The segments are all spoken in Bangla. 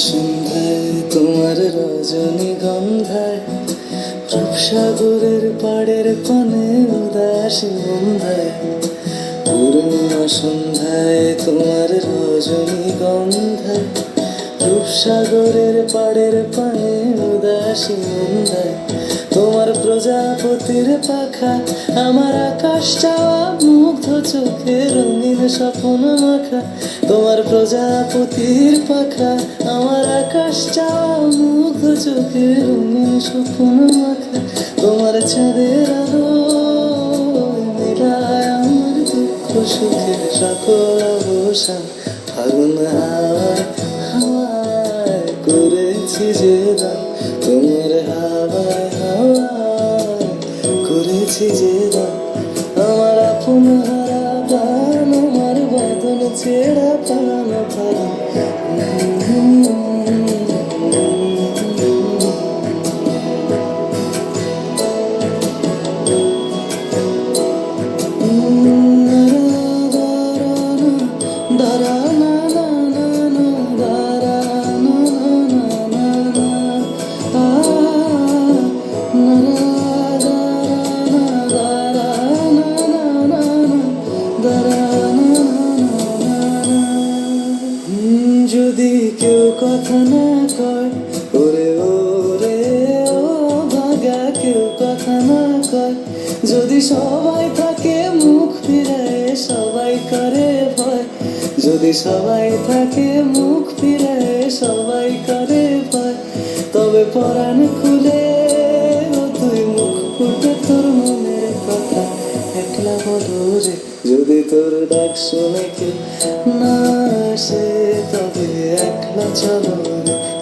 সন্ধ্যায় তোমার রজনীগন্ধায় রূপসাগরের পাড়ের পানে উদাসী বন্ধায় পূর্ণিমা সন্ধ্যায় তোমার রজনীগন্ধায় রূপসাগরের পাড়ের পানে উদাসী বন্ধায় তোমার প্রজাপতির পাখা, আমার আকাশ চাওয়া, মুগ্ধ চোখে রঙিন স্বপ্ন মাখা। তোমার প্রজাপতির পাখা, আমার আকাশ চাওয়া, মুগ্ধ চোখে রঙিন স্বপ্ন মাখা। তোমার চাঁদের আলো মিলায় আমার দুঃখ সুখের সকল অবসান। ফাগুন আমার আপন হারা প্রাণ আমার বাদন ছেড়া প্রাণ ওরে ওরে, ও ভাগা, কেউ কথা না কয় যদি সবাই থাকে, মুখ ফিরায় সবাই করে ভয়। যদি সবাই থাকে, মুখ ফিরায় সবাই করে ভয়। তবে পরাণ খুলে তুই মুখ ফুটে তোর মনের কথা। একলা বলো রে, যদি তোর ডাক শুনে কেউ না আসে, তবে একলা চলো।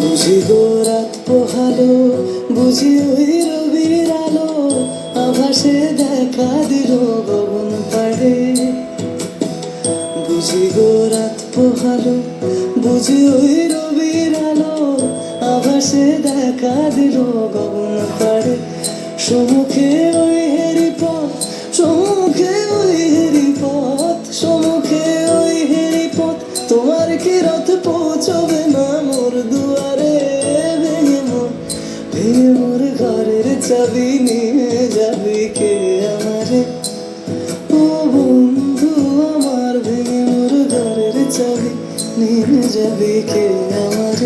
বুঝি গো রাত পোহালো, বুঝি ওই রবির আলো, আভাসে দেখা দিল গগন পাড়ে। বুঝি গো রাত পোহালো, বুঝি ওই দেখা দিল গগন পাড়ে সমুখে ওই হেরি পথ সমুখে ওই হেরি পথ সমুখে ওই হেরি পথ তোমার কি রথ পৌঁছবে না মোর দুয়ারে? ভেঙে মোর ভেঙে মোর ঘরের চাবি নিয়ে যাবি কে আমারে? ও বন্ধু, আমার ভেঙে মোর ঘরের চাবি নিয়ে যাবি কে আমার?